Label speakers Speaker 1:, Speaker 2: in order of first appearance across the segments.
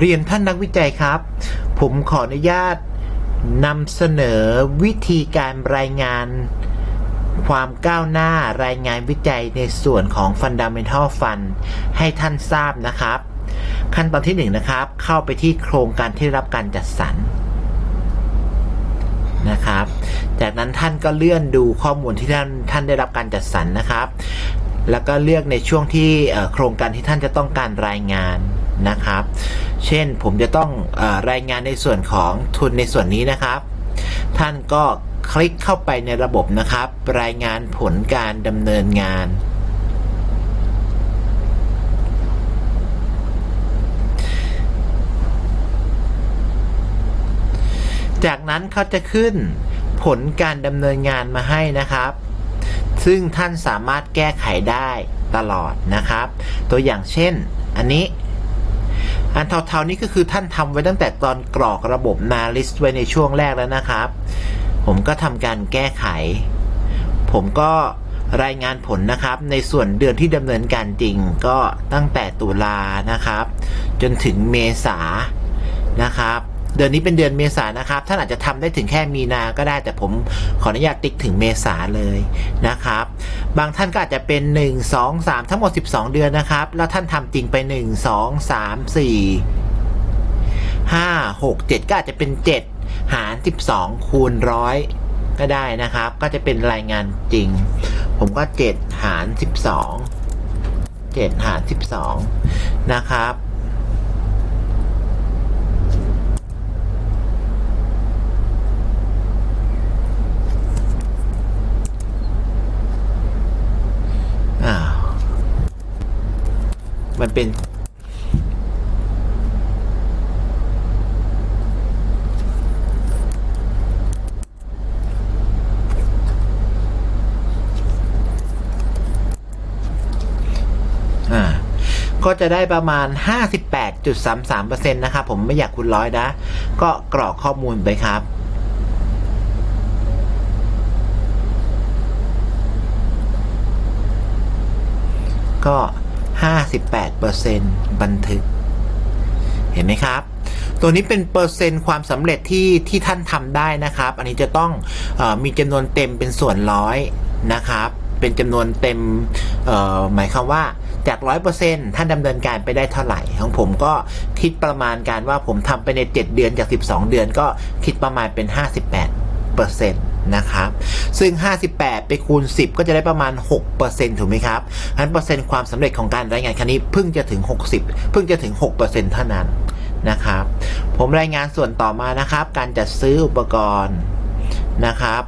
Speaker 1: เรียนท่านนักวิจัยครับ ผมขออนุญาตนำเสนอวิธีการรายงานความก้าวหน้ารายงานวิจัยในส่วนของ Fundamental Fund ให้ท่านทราบนะครับ ขั้นตอนที่1นงนะครับ เข้าไปที่โครงการที่รับการจัดสรรนะครับ จากนั้นท่านก็เลื่อนดูข้อมูลที่ท่านท่านได้รับการจัดสรรนะครับ แล้วก็เลือกในช่วงที่โครงการที่ท่านจะต้องการรายงานนะครับ เช่นผมจะต้องอรายงานในส่วนของทุนในส่วนนี้นะครับ ท่านก็คลิกเข้าไปในระบบนะครับ รายงานผลการดำเนินงาน จากนั้นเขาจะขึ้นผลการดำเนินงานมาให้นะครับ ซึ่งท่านสามารถแก้ไขได้ตลอดนะครับ ตัวอย่างเช่น อันนี้ อันเทาๆนี้ก็คือท่านทำไว้ตั้งแต่ตอนกรอกระบบนาลิสไว้ในช่วงแรกแล้วนะครับ ผมก็ทำการแก้ไข ผมก็รายงานผลนะครับ ในส่วนเดือนที่ดำเนินการจริงก็ตั้งแต่ตุลานะครับ จนถึงเมษานะครับ เดือนนี้เป็นเดือนเมษานะครับ ท่านอาจจะทำได้ถึงแค่มีนาก็ได้แต่ผมขออนุญาตติ๊กถึงเมษาเลยนะครับ บางท่านก็อาจจะเป็น 1 2 3 ทั้งหมด 12 เดือนนะครับ แล้วท่านทำจริงไป 1 2 3 4 5 6 7 ก็อาจจะเป็น 7 หาร 12 คูณร้อยก็ได้นะครับ ก็จะเป็นรายงานจริง ผมก็ 7 หาร 12 7 หาร 12 นะครับ อ้าว มันเป็นอ่าก็จะได้ประมาณ 58.33%นะครับผมไม่อยากคูณร้อยนะ ก็กรอกข้อมูลไปครับก็ 58%บันทึก เห็นไหมครับ ตัวนี้เป็นเปอร์เซ็นต์ความสำเร็จที่ที่ท่านทำได้นะครับ อันนี้จะต้องอมีจำนวนเต็มเป็นส่วนร้อยนะครับ เป็นจำนวนเต็มหมายความว่าจาก 100%ท่านดำเนินการไปได้เท่าไหร่ ของผมก็คิดประมาณการว่าผมทำไปใน 7 เดือนจาก 12 เดือนก็คิดประมาณเป็น 58%น นะครับ ซึ่ง 58 ไปคูณ 10 ก็จะได้ประมาณ 6%ถูกไหมครับนั้นเปอร์เซ็นต์ความสำเร็จของการรายงานครั้งนี้เพิ่งจะถึง 60 เพิ่งจะถึง 6%เท่านั้นนะครับ ผมรายงานส่วนต่อมานะครับ การจัดซื้ออุปกรณ์นะครับ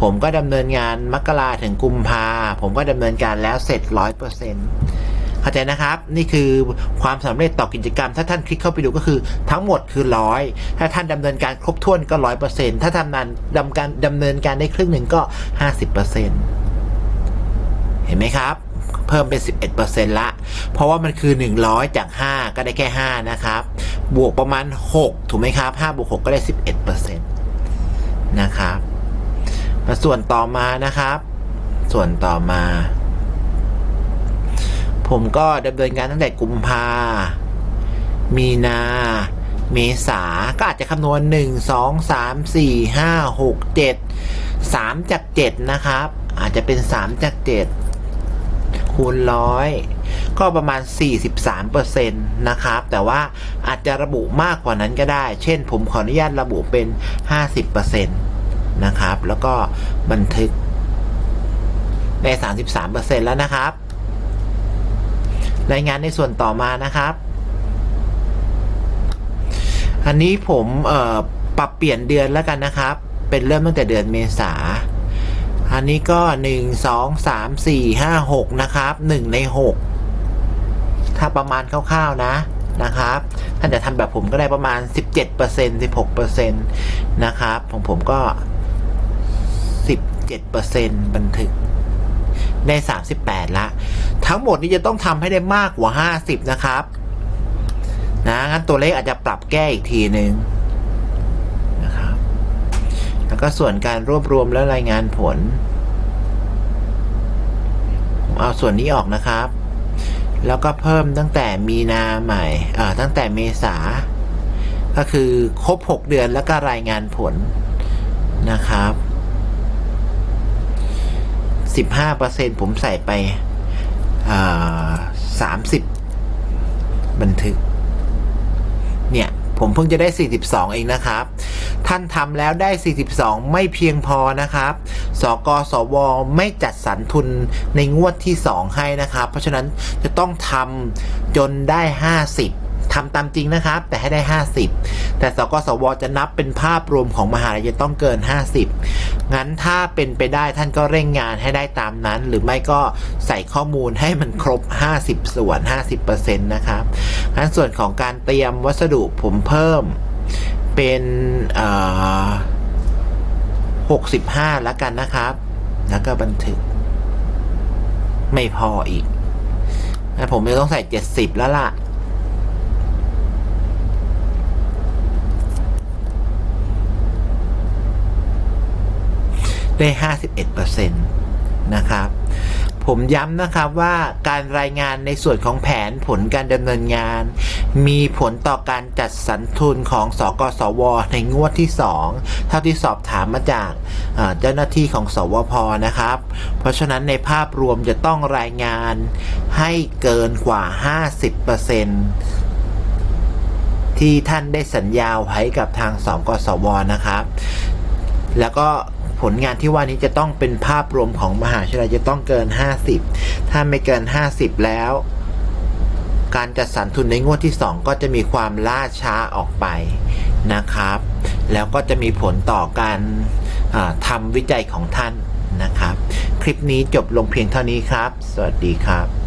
Speaker 1: ผมก็ดำเนินงานมกราถึงกุมภาผมก็ดำเนินการแล้วเสร็จ 100%เข้าใจนะครับ นี่คือความสำเร็จต่อกิจกรรม ถ้าท่านคลิกเข้าไปดูก็คือทั้งหมดคือร้อยถ้าท่านดำเนินการครบถ้วนก็ร้อยเปอร์เซ็นต์ถ้าทำนานดำการดำเนินการได้ครึ่งหนึ่งก็ห้าสิบเปอร์เซ็นต์เห็นไหมครับเพิ่มเป็น 11%ละ เพราะว่ามันคือ 100 จาก 5 ก็ได้แค่ 5 นะครับ บวกประมาณ 6 ถูกไหมครับ5บวก6 ก็ได้ 11%นะครับมาส่วนต่อมานะครับ ส่วนต่อมา ผมก็ดำเนินการตั้งแต่กุมภา มีนา เมษา ก็อาจจะคำนวณ 1 2 3 4 5 6 7 3 จาก 7 นะครับ อาจจะเป็น 3 จาก 7 คูณร้อยก็ประมาณ 43%นะครับ แต่ว่าอาจจะระบุมากกว่านั้นก็ได้ เช่นผมขออนุญาตระบุเป็น 50%นะครับ แล้วก็บันทึกได้ 33%แล้วนะครับ รายงานในส่วนต่อมานะครับ อันนี้ผมปรับเปลี่ยนเดือนแล้วกันนะครับ เป็นเริ่มตั้งแต่เดือนเมษาอันนี้ก็หนึ่งสองสามสี่ห้าหกนะครับหนึ่งในหกถ้าประมาณคร่าวๆนะนะครับ ท่านจะทำแบบผมก็ได้ประมาณ 17% 16%นะครับของผมก็ 17%บันทึก ได้ 38 ละ ทั้งหมดนี้จะต้องทำให้ได้มากกว่า 50 นะครับนะงั้นตัวเลขอาจจะปรับแก้อีกทีหนึ่งนะครับ แล้วก็ส่วนการรวบรวมและรายงานผลผมเอาส่วนนี้ออกนะครับ แล้วก็เพิ่มตั้งแต่มีนาใหม่อ่าตั้งแต่เมษา ก็คือครบ 6 เดือนแล้วก็รายงานผลนะครับ 15%ผมใส่ไปอ่า30บันทึก เนี่ย ผมเพิ่งจะได้ 42 เองนะครับ ท่านทำแล้วได้ 42 ไม่เพียงพอนะครับ สกสว ไม่จัดสรรทุนในงวดที่ 2 ให้นะครับ เพราะฉะนั้นจะต้องทำจนได้ 50 ทำตามจริงนะครับ แต่ให้ได้ 50 แต่สกสวจะนับเป็นภาพรวมของมหาลัยจะต้องเกิน 50 งั้นถ้าเป็นไปได้ท่านก็เร่งงานให้ได้ตามนั้น หรือไม่ก็ใส่ข้อมูลให้มันครบ 50 ส่วน 50%นะครับงั้นส่วนของการเตรียมวัสดุผมเพิ่มเป็น65แล้วกันนะครับ แล้วก็บันทึก ไม่พออีก ผมจะต้องใส่70แล้วล่ะ ได้ 51%นะครับผมย้ำนะครับว่าการรายงานในส่วนของแผนผลการดำเนินงาน มีผลต่อการจัดสรรทุนของสกสว ในงวดที่ 2 เท่าที่สอบถามมาจากเจ้าหน้าที่ของสวพนะครับ เพราะฉะนั้นในภาพรวมจะต้องรายงานให้เกินกว่า 50%ที่ท่านได้สัญญาไว้กับทางสกสวนะครับ แล้วก็ ผลงานที่ว่านี้จะต้องเป็นภาพรวมของมหาวิทยาลัยจะต้องเกิน 50 ถ้าไม่เกิน 50 แล้ว การจัดสรรทุนในงวดที่ 2 ก็จะมีความล่าช้าออกไปนะครับ แล้วก็จะมีผลต่อการอ่าทำวิจัยของท่านนะครับ คลิปนี้จบลงเพียงเท่านี้ครับ สวัสดีครับ